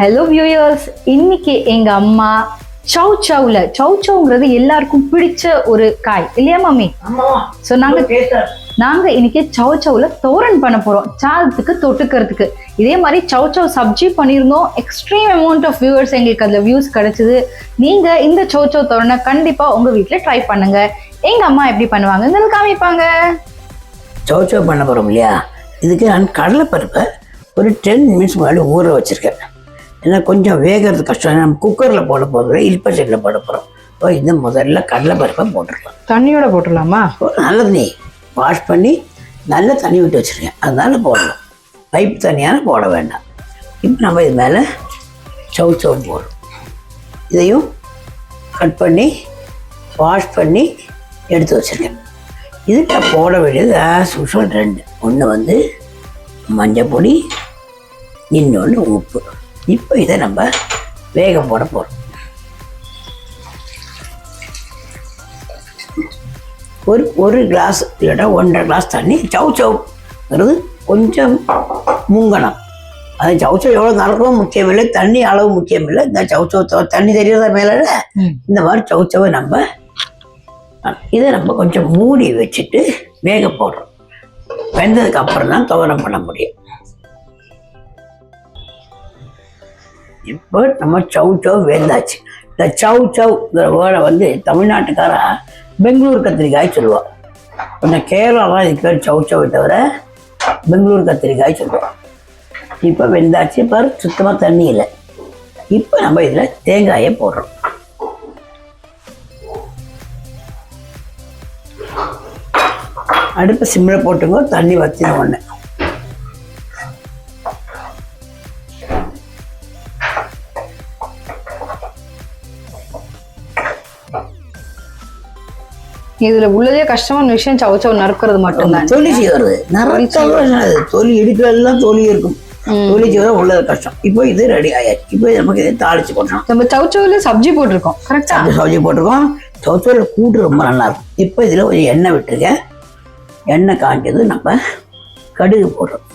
Hello viewers இன்னைக்கு எங்க அம்மா சௌ சௌல சௌ சௌங்கிறது எல்லாருக்கும் பிடிச்ச ஒரு காய் இல்லையா மம்மி ஸோ நாங்க நாங்க இன்னைக்கு சௌ சௌல தோரன் பண்ண போறோம் சாதத்துக்கு தொட்டுக்கிறதுக்கு. இதே மாதிரி சௌ சௌ சப்ஜி பண்ணியிருந்தோம். எக்ஸ்ட்ரீம் அமௌண்ட் ஆஃப் வியூவர்ஸ் எங்களுக்கு அதுல வியூஸ் கிடைச்சது. நீங்க இந்த சௌ சௌ தோரனை கண்டிப்பா உங்க வீட்ல ட்ரை பண்ணுங்க. எங்க அம்மா எப்படி பண்ணுவாங்கன்னு காமிப்பாங்க. சௌச்சோ பண்ண போகிறோம் இல்லையா? இதுக்கு நான் கடலைப்பருப்பை ஒரு டென் மினிட்ஸ் முன்னாடி ஊற வச்சுருக்கேன். ஏன்னா கொஞ்சம் வேகிறது கஷ்டம். நம்ம குக்கரில் போட போகிறோம் இல்பச்சட்டில் போட போகிறோம் இப்போ இந்த முதல்ல கடலைப்பருப்பை போட்டுருக்கலாம் தண்ணியோட போட்டுடலாமா? நல்ல தண்ணி வாஷ் பண்ணி நல்ல தண்ணி விட்டு வச்சுருக்கேன் அதனால போடலாம். பைப் தண்ணியான போட வேண்டாம். இப்போ நம்ம இது மேலே சௌச்சௌ போடுறோம். இதையும் கட் பண்ணி வாஷ் பண்ணி எடுத்து வச்சுருக்கேன் இதுக்கு போட வேண்டியது ஆஸ் யூஷுவல் ரெண்டு. ஒன்று வந்து மஞ்சள் பொடி இன்னொன்று உப்பு. இப்போ இதை நம்ம வேக போட போகிறோம் ஒரு ஒரு கிளாஸ் இல்லைன்னா ஒன்றரை கிளாஸ் தண்ணி சவு சவுங்கிறது கொஞ்சம் முங்கணும். அது சவுச்சோ எவ்வளோ நடக்கணும் முக்கியமில்லை தண்ணி அளவு முக்கியமில்லை இந்த சவுச்சோ தண்ணி தெரியாத மேலே? இந்த மாதிரி சவுச்சவை நம்ம இதை நம்ம கொஞ்சம் மூடி வச்சுட்டு வேக போடுறோம். வெந்ததுக்கு அப்புறம் தான் துவரம் பண்ண முடியும். இப்போ நம்ம சவு சவு வேந்தாச்சு. இந்த சவு சவுங்கிற வேர்டை வந்து தமிழ்நாட்டுக்காரா பெங்களூர் கத்திரிக்காய் சொல்லுவாள் இந்த கேரளாலாம் இதுக்கு பேர் சவு சவை தவிர பெங்களூர் கத்திரிக்காய் சொல்லுவாள் இப்போ வெந்தாச்சு பாரு சுத்தமாக தண்ணி இல்லை. இப்போ நம்ம இதில் தேங்காயை போடுறோம். அடுப்பு சிம்மில் போட்டுங்க தண்ணி வத்தின உடனே. இதுல உள்ளதே கஷ்டமான விஷயம் சௌ சௌ நறுக்கிறது மட்டும்தான். தொலி செய்வது நிறைய தொலி இடுக்கிறதெல்லாம் தொலி இருக்கும். தொலி செய்வது உள்ளது கஷ்டம். இப்போ இது ரெடி ஆயாச்சு இப்போ நமக்கு இதை தாளிச்சு போட்டோம் நம்ம சௌ சௌல சப்ஜி போட்டிருக்கோம். கரெக்டா சவுஜி போட்டிருக்கோம். சவுச்சோல கூட்டு ரொம்ப நல்லா இருக்கும் இப்போ இதில் கொஞ்சம் எண்ணெய் விட்டுருக்கேன். எண்ணெய் காஞ்சது நம்ம கடுகு போடுறோம்.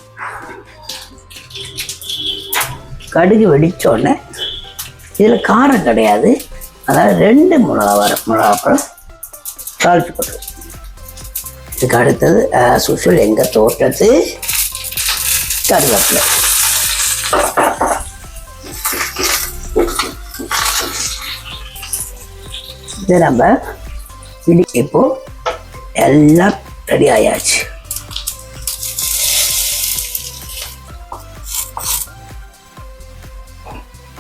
கடுகு வெடிச்ச உடனே இதில் காரம் கிடையாது. அதாவது ரெண்டு மிளகா வர மிளகா அப்புறம் இதுக்கு அடுத்தது சுஷல் எங்கள் தோட்டத்து கருவேப்பிலை. இதை நம்ம இடி இப்போ எல்லாம் ரெடி ஆயாச்சு.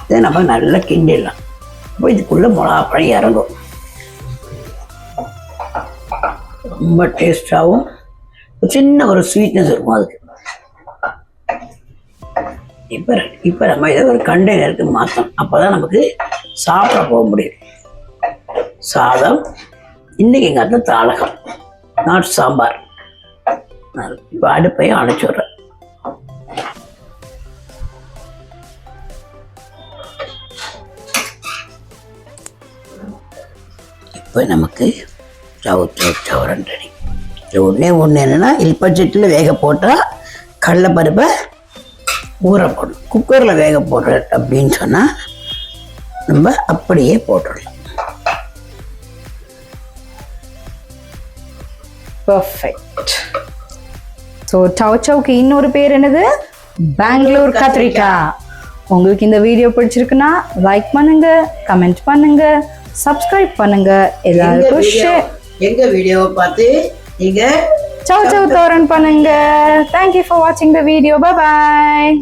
இதை நம்ம நல்லா கிண்டிடலாம். இப்போ இதுக்குள்ளே மிளகாப்பழம் இறங்கும். ரொம்ப டேஸ்டாகவும் சின்ன ஒரு ஸ்வீட்னஸ் இருக்கும் அதுக்கு. இப்போ இப்போ நம்ம இதை ஒரு கண்டெய்னருக்கு மாற்றணும் அப்போ தான் நமக்கு சாப்பிட போக முடியும். சாதம் இன்றைக்கி எங்கள் அத்தை தாளகம். நாட்டு சாம்பார். இப்போ அடுப்பையும் அணைச்சி விட்றேன். இப்போ நமக்கு சவு சவு சவரன் ரெடி இது ஒன்றே ஒன்று என்னென்னா இல்பட்ஜெட்டில் வேக போட்டால் கடலைப்பருப்பை ஊற போடணும். குக்கரில் வேக போடுற அப்படின்னு சொன்னால் நம்ம அப்படியே போட்டுடலாம். பர்ஃபெக்ட் ஸோ சவ் சவுக்கு இன்னொரு பேர் என்னது? பெங்களூர் கத்திரிக்காய் உங்களுக்கு இந்த வீடியோ பிடிச்சிருக்குன்னா லைக் பண்ணுங்க கமெண்ட் பண்ணுங்க சப்ஸ்கிரைப் பண்ணுங்க. எல்லாருக்கும் ஷேர் எங்க வீடியோவை பார்த்து நீங்க சவ் சவ் தோரன் பண்ணுங்க. தேங்க்யூ ஃபார் வாட்சிங் த வீடியோ பாய்